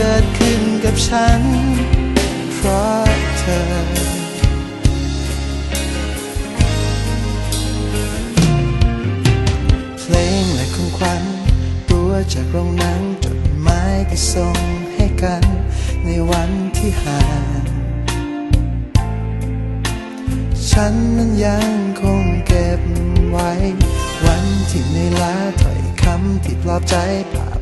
เกิดขึ้นกับฉัน เพราะเธอพลงและของขวัญตัวจากโรงหนังจดหมายที่ส่งให้กัน ในวันที่ห่างฉันนั้นยังคงเก็บไว้ วันที่ในล้าถ้อยคำที่ปลอบใจภา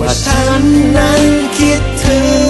ว่าฉันนั้นคิดถึง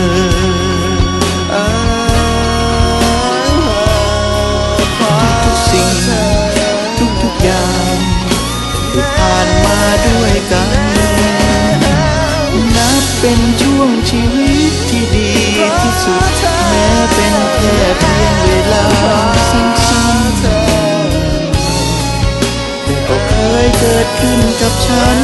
ทุกๆสิ่งทุกอย่างที่ผ่านมาด้วยกัน นับเป็นช่วงชีวิตที่ดีที่สุด แม้เป็นแค่เพียงเวลาสั้นๆแต่ก็เคยเกิดขึ้นกับฉัน